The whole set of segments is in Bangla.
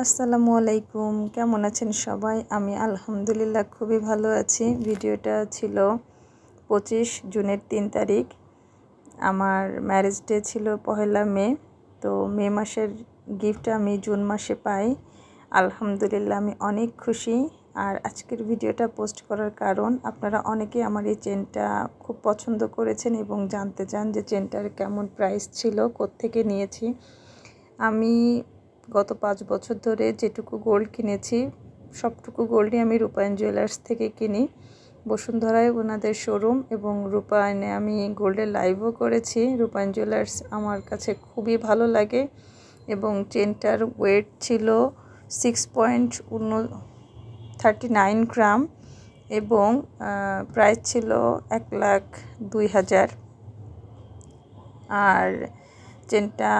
আসসালামু আলাইকুম। কেমন আছেন সবাই? আমি আলহামদুলিল্লাহ খুবই ভালো আছি। ভিডিওটা ছিল পঁচিশ জুনের তিন তারিখ। আমার ম্যারেজ ডে ছিল পহেলা মে, তো মে মাসের গিফট আমি জুন মাসে পাই। আলহামদুলিল্লাহ আমি অনেক খুশি। আর আজকের ভিডিওটা পোস্ট করার কারণ, আপনারা অনেকে আমার এই চেনটা খুব পছন্দ করেছেন এবং জানতে চান যে চেনটার কেমন প্রাইস ছিল থেকে নিয়েছি। আমি গত পাঁচ বছর ধরে যেটুকু গোল্ড কিনেছি, সবটুকু গোল্ডই আমি রূপায়ণ জুয়েলার্স থেকে কিনি। বসুন্ধরায় ওনাদের শোরুম এবং রূপায়ণে আমি গোল্ডের লাইভও করেছি। রূপায়ণ জুয়েলার্স আমার কাছে খুবই ভালো লাগে এবং চেনটার ওয়েট ছিল six point one thirty nine gram এবং প্রাইস ছিল এক লাখ দুই হাজার। আর চেনটা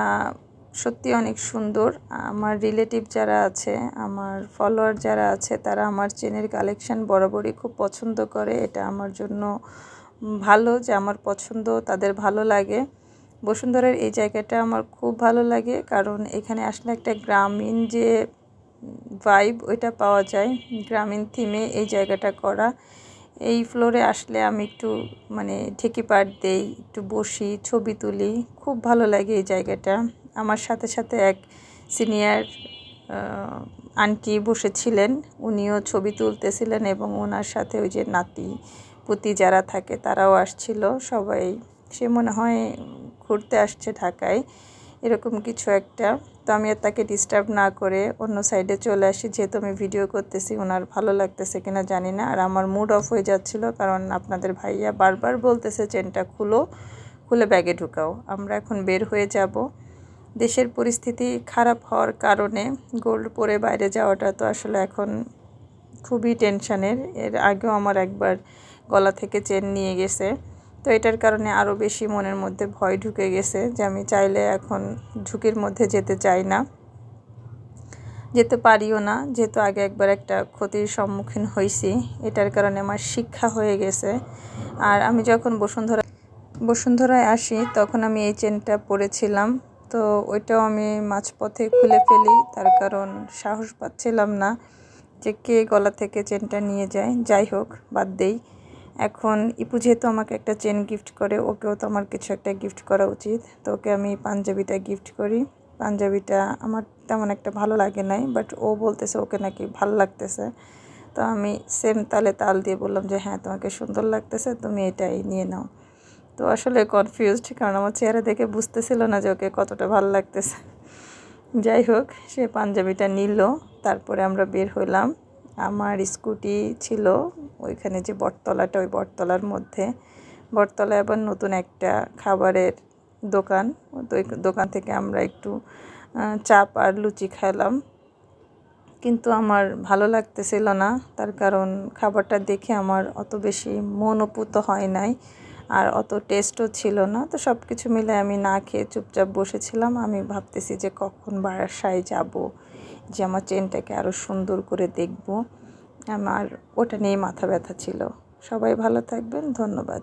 সত্যি অনেক সুন্দর। আমার রিলেটিভ যারা আছে, আমার ফলোয়ার যারা আছে, তারা আমার চেনের কালেকশান বরাবরই খুব পছন্দ করে। এটা আমার জন্য ভালো যে আমার পছন্দ, তাদের ভালো লাগে। বসুন্ধরার এই জায়গাটা আমার খুব ভালো লাগে, কারণ এখানে আসলে একটা গ্রামীণ যে ভাইব ওইটা পাওয়া যায়, গ্রামীণ থিমে এই জায়গাটা করা। এই ফ্লোরে আসলে আমি একটু মানে ঢেকি পাট দেই, একটু বসি, ছবি তুলি, খুব ভালো লাগে এই জায়গাটা। আমার সাথে সাথে এক সিনিয়র আন্টি বসেছিলেন। উনিও ছবি তুলতেছিলেন এবং ওনার সাথে ওই যে নাতি, পুতি যারা থাকে তারাও আসছিল। সবাই, সে মনে হয় ঘুরতে আসছে ঢাকায়, এরকম কিছু একটা। তো আমি আর তাকে ডিস্টার্ব না করে অন্য সাইডে চলে আসি। যেহেতু আমি ভিডিও করতেছি, ওনার ভালো লাগতেছে কিনা জানি না। আর আমার মুড অফ হয়ে যাচ্ছিল কারণ আপনাদের ভাইয়া বারবার বলতেছে, চেনটা খুলো, খুলে ব্যাগে ঢুকাও। আমরা এখন বের হয়ে যাব। দেশের পরিস্থিতি খারাপ হওয়ার কারণে গোল্ড পরে বাইরে যাওয়াটা তো আসলে এখন খুবই টেনশানের। এর আগেও আমার একবার গলা থেকে চেন নিয়ে গেছে। তো এটার কারণে আরও বেশি মনের মধ্যে ভয় ঢুকে গেছে যে আমি চাইলে এখন ঝুঁকির মধ্যে যেতে চাই না। যেতে পারিও না, যেহেতু আগে একবার একটা ক্ষতির সম্মুখীন হয়েছি এটার কারণে আমার শিক্ষা হয়ে গেছে। আর আমি যখন বসুন্ধরা বসুন্ধরায় আসি, তখন আমি এই চেনটা পরেছিলাম। তো ওইটাও আমি মাঝপথে খুলে ফেলি। তার কারণ সাহস পাচ্ছিলাম না যে কে গলা থেকে চেনটা নিয়ে যায়। যাই হোক, বাদ দেই। এখন ইপু যেহেতু আমাকে একটা চেন গিফট করে, ওকেও তো আমার কিছু একটা গিফট করা উচিত। তো ওকে আমি পাঞ্জাবিটা গিফট করি। পাঞ্জাবিটা আমার তেমন একটা ভালো লাগে নাই, বাট ও বলতেছে ওকে নাকি ভালো লাগতেছে। তো আমি সেম তালে তাল দিয়ে বললাম যে হ্যাঁ তোমাকে সুন্দর লাগতেছে, তুমি এটাই নিয়ে নাও। তো আসলে কনফিউজড কারণ আমার চেহারা দেখে বুঝতেছিল না যে ওকে কতটা ভালো লাগতেছে। যাই হোক, সে পাঞ্জাবিটা নিল, তারপরে আমরা বের হলাম আমার স্কুটি ছিল ওইখানে যে বটতলাটা, ওই বটতলার মধ্যে। বটতলায় আবার নতুন একটা খাবারের দোকান। তো ওই দোকান থেকে আমরা একটু চাপ আর লুচি খেলাম কিন্তু আমার ভালো লাগতেছিল না। তার কারণ খাবারটা দেখে আমার অত বেশি মনোপুত হয় নাই। আর অত টেস্টও ছিল না। তো সব কিছু মিলে আমি না খেয়ে চুপচাপ বসেছিলাম। আমি ভাবতেছি যে কখন বারাসায় যাব, যে আমার চেনটাকে আরও সুন্দর করে দেখব। আমার, ওটা নিয়ে মাথা ব্যথা ছিল। সবাই ভালো থাকবেন, ধন্যবাদ।